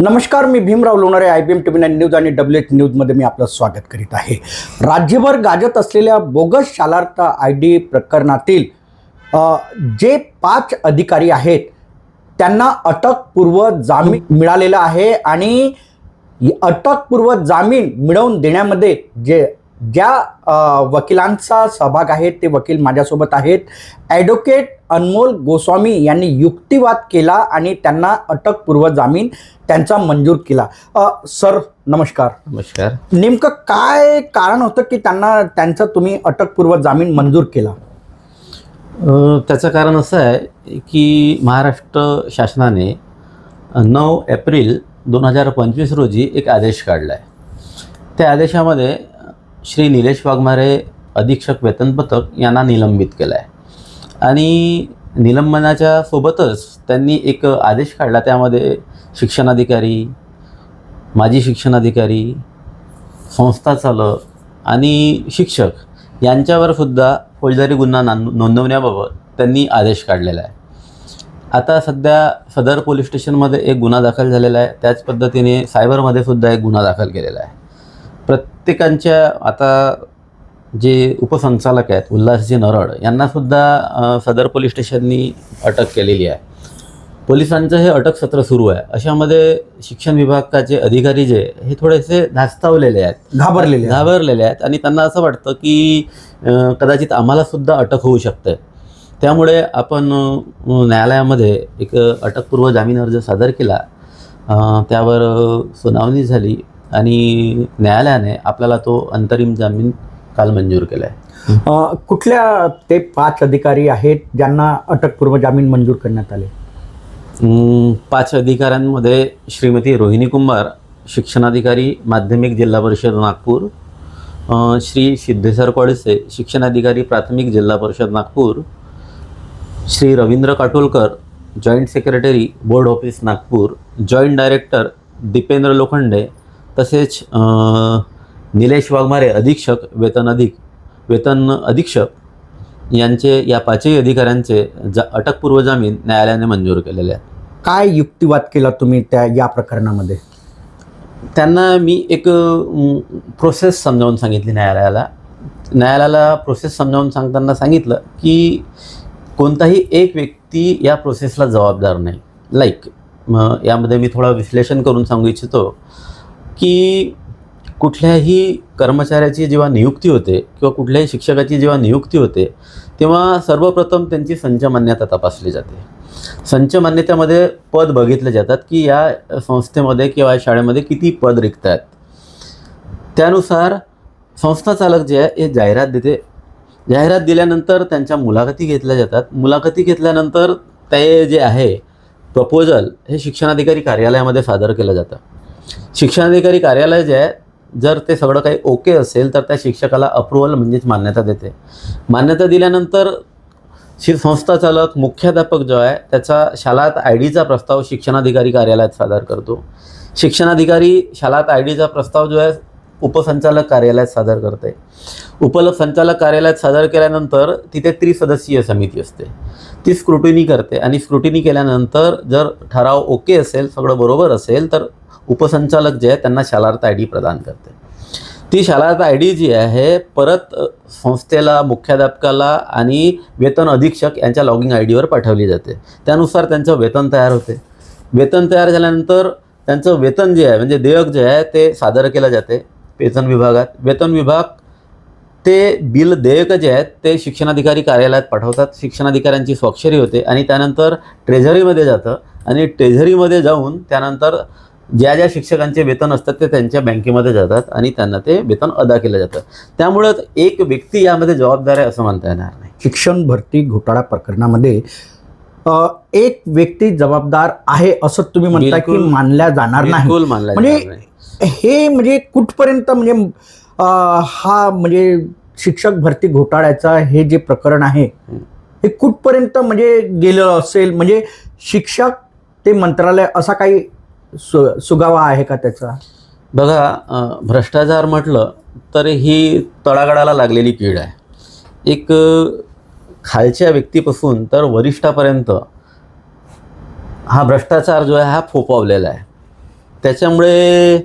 नमस्कार मी Bhimrao Lonare I B M T V nine news आणि W H न्यूजमध्ये मी आपलं स्वागत करीत आहे. राज्यभर गाजत असलेल्या बोगस शालार्थ आय डी प्रकरणातील जे पाच अधिकारी आहेत त्यांना अटकपूर्व जामीन मिळालेला आहे आणि अटकपूर्व जामीन मिळवून देण्यामध्ये जे ज्या वकिलांचा सहभाग आहे ते वकील माझ्यासोबत आहेत. ॲडव्होकेट अनमोल गोस्वामी यांनी युक्तिवाद केला आणि त्यांना अटकपूर्व जामीन त्यांचा मंजूर केला. अ, सर नमस्कार. नमस्कार. नेमकं काय कारण होतं की त्यांना त्यांचा तुम्ही अटकपूर्व जामीन मंजूर केला? अ, त्याचं कारण असं आहे की महाराष्ट्र शासनाने नऊ एप्रिल दोन हजार पंचवीस रोजी एक आदेश काढला आहे त्या आदेशामध्ये श्री निलेश वाघमारे अधीक्षक वेतन पथक यांना निलंबित केलं आहे आणि निलंबनाच्या सोबतच त्यांनी एक आदेश काढला. त्यामध्ये शिक्षणाधिकारी माजी शिक्षणाधिकारी संस्था चालक आणि शिक्षक यांच्यावर सुद्धा फौजदारी गुन्हा नांद नोंदवण्याबाबत त्यांनी आदेश काढलेला आहे. आता सध्या सदर पोलीस स्टेशनमध्ये एक गुन्हा दाखल झालेला आहे. त्याच पद्धतीने सायबरमध्ये सुद्धा एक गुन्हा दाखल केलेला आहे. प्रत्येकांच्या आता जे उपसंचालक आहेत उल्हासजी नरड यांनासुद्धा सदर पोलीस स्टेशननी अटक केलेली आहे. पोलिसांचं हे अटक सत्र सुरू आहे. अशामध्ये शिक्षण विभागाचे अधिकारी जे हे थोडेसे धास्तावलेले आहेत. घाबरलेले. घाबरलेले आहेत आणि त्यांना असं वाटतं की कदाचित आम्हाला सुद्धा अटक होऊ शकते. त्यामुळे आपण न्यायालयामध्ये एक अटकपूर्व जामीन अर्ज सादर केला. त्यावर सुनावणी झाली आणि न्यायालयाने आपल्याला तो अंतरिम जामीन काल मंजूर केला आहे कुठल्या ते पाच अधिकारी आहेत ज्यांना अटकपूर्व जामीन मंजूर करण्यात आले? पाच अधिकाऱ्यांमध्ये श्रीमती रोहिणी कुंभार शिक्षणाधिकारी माध्यमिक जिल्हा परिषद नागपूर श्री सिद्धेश्वर कोळसे शिक्षणाधिकारी प्राथमिक Zilla Parishad Nagpur Shri Ravindra Katolkar joint secretary board office Nagpur joint director Dipendra Lokhande तसेच निलेश वाघमारे अधीक्षक वेतन अधिक वेतन अधीक्षक यांचे या पाचही अधिकाऱ्यांचे जा अटकपूर्व जामीन न्यायालयाने मंजूर केलेले आहेत. काय युक्तिवाद केला तुम्ही त्या या प्रकरणामध्ये? त्यांना मी एक प्रोसेस समजावून सांगितली न्यायालयाला. न्यायालयाला प्रोसेस समजावून सांगताना सांगितलं की कोणताही एक व्यक्ती या प्रोसेसला जबाबदार नाही. लाईक यामध्ये मी थोडं विश्लेषण करून सांगू इच्छितो की कुठल्याही कर्मचाऱ्याची जेव्हा नियुक्ती होते किंवा कुठल्याही शिक्षकाची जेव्हा नियुक्ती होते तेव्हा सर्वप्रथम त्यांची संच मान्यता तपासली जाते. संच मान्यतेमध्ये पद बघितले जातात की या संस्थेमध्ये किंवा या शाळेमध्ये किती पद रिक्त आहेत त्यानुसार संस्था चालक जे आहे हे जाहिरात देते. जाहिरात दिल्यानंतर त्यांच्या मुलाखती घेतल्या जातात. मुलाखती घेतल्यानंतर ते जे आहे प्रपोजल हे शिक्षणाधिकारी कार्यालयामध्ये सादर केलं जातं. शिक्षणाधिकारी कार्यालय जे आहे जर ते सगळं काही ओके असेल तर त्या शिक्षकाला अप्रुव्हल म्हणजेच मान्यता देते. मान्यता दिल्यानंतर शि संस्था चालक मुख्याध्यापक जो आहे त्याचा शालात आय डीचा प्रस्ताव शिक्षणाधिकारी कार्यालयात सादर करतो. शिक्षणाधिकारी शालात आय डीचा प्रस्ताव जो आहे उपसंचालक कार्यालयात सादर करते. उपसंचालक कार्यालयात सादर केल्यानंतर तिथे त्रिसदस्यीय समिती असते. ती स्क्रुटिनी करते आणि स्क्रुटिनी केल्यानंतर जर ठराव ओके असेल सगळं बरोबर असेल तर उपसंचालक जे आहे त्यांना शालार्थ आय डी प्रदान करते. ती शालार्थ आय डी जी आहे परत संस्थेला मुख्याध्यापकाला आणि वेतन अधीक्षक यांच्या लॉगिंग आय डीवर पाठवली जाते. त्यानुसार त्यांचं वेतन तयार होते. वेतन तयार झाल्यानंतर त्यांचं वेतन जे आहे म्हणजे देयक जे आहे ते सादर केलं जाते वेतन विभागात. वेतन विभाग ते बिल देयक जे आहेत ते शिक्षणाधिकारी कार्यालयात पाठवतात. शिक्षणाधिकाऱ्यांची स्वाक्षरी होते आणि त्यानंतर ट्रेझरीमध्ये जातं आणि ट्रेझरीमध्ये जाऊन त्यानंतर ज्या ज्या शिक्षकांचे वेतन असतात ते त्यांच्या बँकेमध्ये जातात आणि त्यांना ते वेतन अदा केलं जातं. त्यामुळं एक व्यक्ती यामध्ये जबाबदार आहे असं म्हणता येणार नाही. शिक्षण भरती घोटाळा प्रकरणामध्ये एक व्यक्ती जबाबदार आहे असं तुम्ही म्हणता की मानल्या जाणार नाही. मानला म्हणजे. हे म्हणजे कुठपर्यंत म्हणजे हा म्हणजे शिक्षक भरती घोटाळ्याचा हे जे प्रकरण आहे. हे कुठपर्यंत म्हणजे गेलं असेल? म्हणजे शिक्षक ते मंत्रालय असा काही सु सुगावा आहे का त्याचा? बघा भ्रष्टाचार म्हटलं तर ही तळागाळाला लागलेली कीड आहे. एक खालच्या व्यक्तीपासून तर वरिष्ठापर्यंत हा भ्रष्टाचार जो आहे हा फोपावलेला आहे. त्याच्यामुळे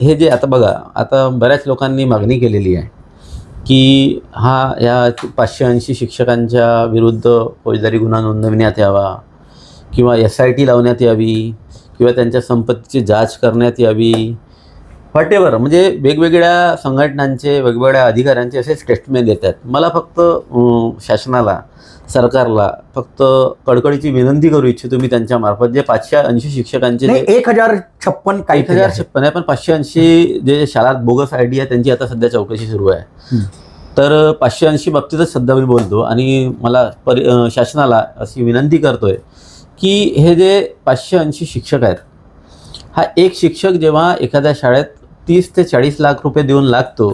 हे जे आता बघा आता बऱ्याच लोकांनी मागणी केलेली आहे की हा या पाचशे ऐंशी शिक्षकांच्या विरुद्ध फौजदारी गुन्हा नोंदविण्यात यावा. किंवा एस आय टी लावण्यात यावी किंवा त्यांच्या संपत्तीची जाच करण्यात यावी व्हॉटेवर म्हणजे वेगवेगळ्या संघटनांचे वेगवेगळ्या अधिकाऱ्यांचे असे स्टेटमेंट येतात. मला फक्त शासनाला सरकारला फक्त कडकडीची विनंती करू इच्छितो मी त्यांच्यामार्फत जे पाचशे ऐंशी शिक्षकांचे एक हजार छप्पन काही एक हजार छप्पन आहे. पण पाचशे ऐंशी जे शाळात बोगस आय डी आहे त्यांची आता सध्या चौकशी सुरू आहे. हं. तर पाचशे ऐंशी बाबतीतच सध्या मी बोलतो आणि मला परि शासनाला अशी विनंती करतोय की हे जे पाचशे ऐंशी शिक्षक आहेत हा एक शिक्षक जेव्हा एखाद्या शाळेत तीस ते चाळीस लाख रुपये देऊन लागतो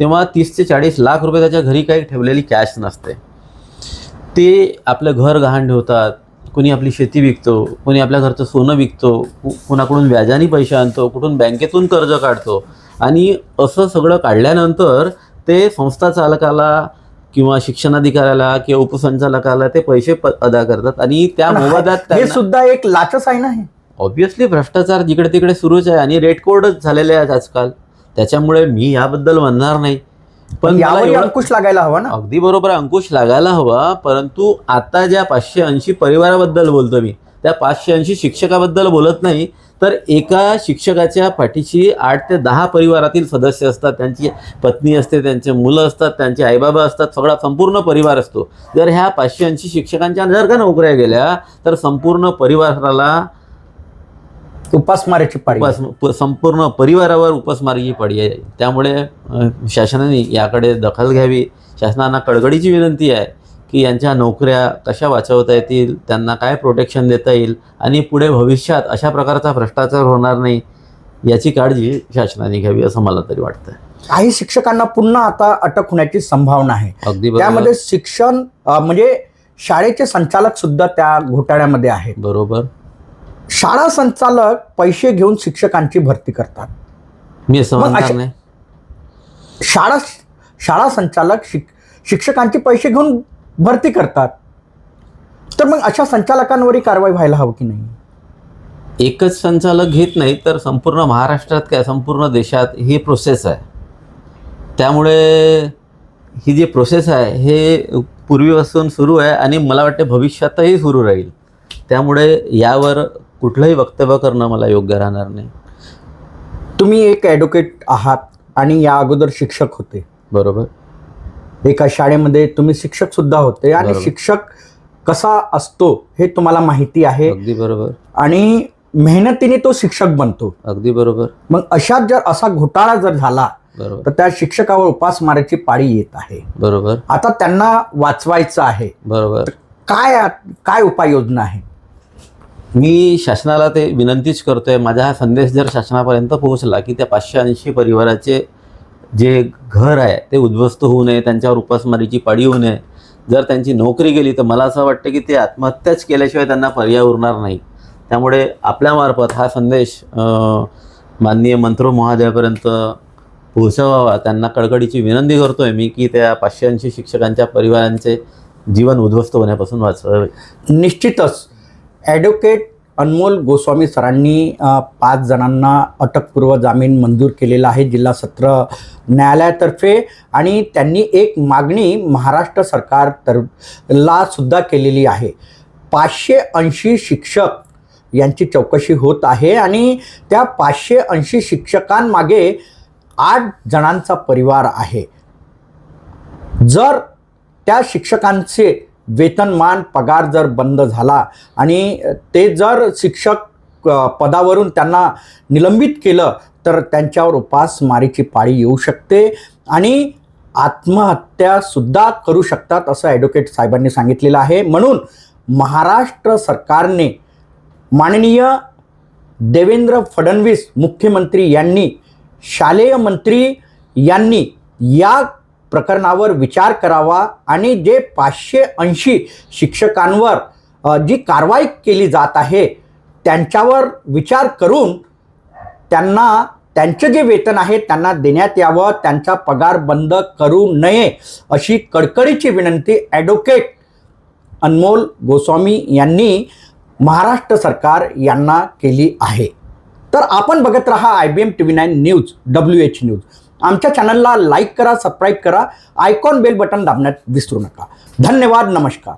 तेव्हा तीस ते चाळीस लाख रुपये त्याच्या घरी काही ठेवलेली कॅश नसते. ते आपलं घर गहाण ठेवतात कोणी आपली शेती विकतो कोणी आपल्या घरचं सोनं विकतो कु- कुणाकडून व्याजाने पैसे आणतो कुठून बँकेतून कर्ज काढतो आणि असं सगळं काढल्यानंतर ते संस्था चालकाला किंवा शिक्षणाधिकाऱ्याला किंवा उपसंचालकाला ते पैसे अदा करतात आणि त्या पण हा- सुद्धा एक लाचच आहे ना हे? ऑब्विसली भ्रष्टाचार जिकडे तिकडे सुरूच आहे आणि रेड कोडच झालेले आहेत आजकाल. त्याच्यामुळे मी याबद्दल म्हणणार नाही. पण अंकुश लागायला हवा ना? अगदी बरोबर अंकुश लागायला हवा परंतु आता ज्या पाचशे ऐंशी परिवाराबद्दल बोलतो मी त्या पाचशे ऐंशी शिक्षकाबद्दल बोलत नाही तर एका शिक्षकाच्या पाठीशी आठ ते दहा परिवारातील सदस्य असतात. त्यांची पत्नी असते त्यांचे मुलं असतात त्यांचे आईबाबा असतात. सगळा संपूर्ण परिवार असतो. जर ह्या पाचशे ऐंशी शिक्षकांच्या जर का नोकऱ्या गेल्या तर संपूर्ण परिवाराला उपासमारीची पाळी. उपास प- संपूर्ण परिवारावर उपासमारीची पडी आहे. त्यामुळे शासनाने याकडे दखल घ्यावी. शासनाला कळकळीची विनंती आहे. की यांच्या नोकऱ्या कशा वाचवता येतील त्यांना काय प्रोटेक्शन देता येईल आणि पुढे भविष्यात अशा प्रकारचा भ्रष्टाचार होणार नाही याची काळजी शासनाने घ्यावी असं मला तरी वाटतं काही शिक्षकांना पुन्हा आता अटक होण्याची संभावना आहे. अगदी त्यामध्ये शिक्षण म्हणजे शाळेचे संचालक सुद्धा त्या घोटाळ्यामध्ये आहेत. बरोबर. शाळा संचालक पैसे घेऊन शिक्षकांची भरती करतात. मी असं शाळा शाळा संचालक शिक शिक्षकांचे पैसे घेऊन भरती करतात. तर मग अशा संचालकांवरही कारवाई व्हायला हवी की नाही? एकच संचालक घेत नाही तर संपूर्ण महाराष्ट्रात काय? संपूर्ण देशात ही प्रोसेस आहे. त्यामुळे ही जी प्रोसेस आहे हे पूर्वीपासून सुरू आहे आणि मला वाटते भविष्यातही सुरू राहील. त्यामुळे यावर कुठलंही वक्तव्य करणं मला योग्य राहणार नाही. तुम्ही एक ॲडव्होकेट आहात आणि या अगोदर शिक्षक होते. बरोबर. एका शाळेमध्ये तुम्ही शिक्षक सुद्धा होते आणि. शिक्षक कसा असतो हे तुम्हाला माहिती आहे. अगदी बरोबर. आणि मेहनतीने तो शिक्षक बनतो. अगदी बरोबर. मग अशात जर असा घोटाळा जर झाला बरोबर. तर त्या शिक्षकावर उपासमाराची पाळी येत आहे. बरोबर. आता त्यांना वाचवायचं आहे. बरोबर. काय काय उपाययोजना आहे? मी शासनाला ते विनंतीच करतोय. माझा हा संदेश जर शासनापर्यंत पोहोचला की त्या पाचशे ऐंशी परिवाराचे जे घर आहे ते उद्ध्वस्त होऊ नये त्यांच्यावर उपासमारीची पाळी होऊ नये. जर त्यांची नोकरी गेली तर मला असं वाटतं की ते आत्महत्याच केल्याशिवाय त्यांना पर्याय उरणार नाही. त्यामुळे आपल्यामार्फत हा संदेश माननीय मंत्रो महोदयापर्यंत पोहोचवावा. त्यांना कळकळीची विनंती करतो आहे मी की त्या पाचशे ऐंशी शिक्षकांच्या परिवारांचे जीवन उद्ध्वस्त होण्यापासून वाचवावे. निश्चितच. ॲडव्होकेट अनमोल गोस्वामी सरांनी पाच जणांना अटकपूर्व जामीन मंजूर केलेला आहे जिल्हा सत्र न्यायालयातर्फे आणि त्यांनी एक मागणी महाराष्ट्र सरकार तर ला सुद्धा केलेली आहे. पाचशे ऐंशी शिक्षक यांची चौकशी होत आहे आणि त्या पाचशे ऐंशी शिक्षकांमागे आठ जणांचा परिवार आहे. जर त्या शिक्षकांचे वेतनमान पगार जर बंद झाला आणि ते जर शिक्षक पदावरून त्यांना निलंबित केलं तर त्यांच्यावर उपासमारीची पाळी येऊ शकते आणि आत्महत्यासुद्धा करू शकतात असं ॲडव्होकेट साहेबांनी सांगितलेलं आहे. म्हणून महाराष्ट्र सरकारने माननीय देवेंद्र फडणवीस मुख्यमंत्री यांनी शालेय मंत्री यांनी या प्रकरणावर विचार करावा आणि जे पाचशे ऐंशी शिक्षकांवर जी कारवाई केली जात आहे त्यांच्यावर विचार करून त्यांना त्यांचं जे वेतन आहे त्यांना देण्यात यावं त्यांचा पगार बंद करू नये अशी कडकडीची विनंती ॲडव्होकेट अनमोल गोस्वामी यांनी महाराष्ट्र सरकार यांना केली आहे. तर आपण बघत रहा I B M T V nine news W H news आमच्या चॅनलला लाईक करा सबस्क्राईब करा आयकॉन बेल बटन दाबण्यात विसरू नका. धन्यवाद नमस्कार.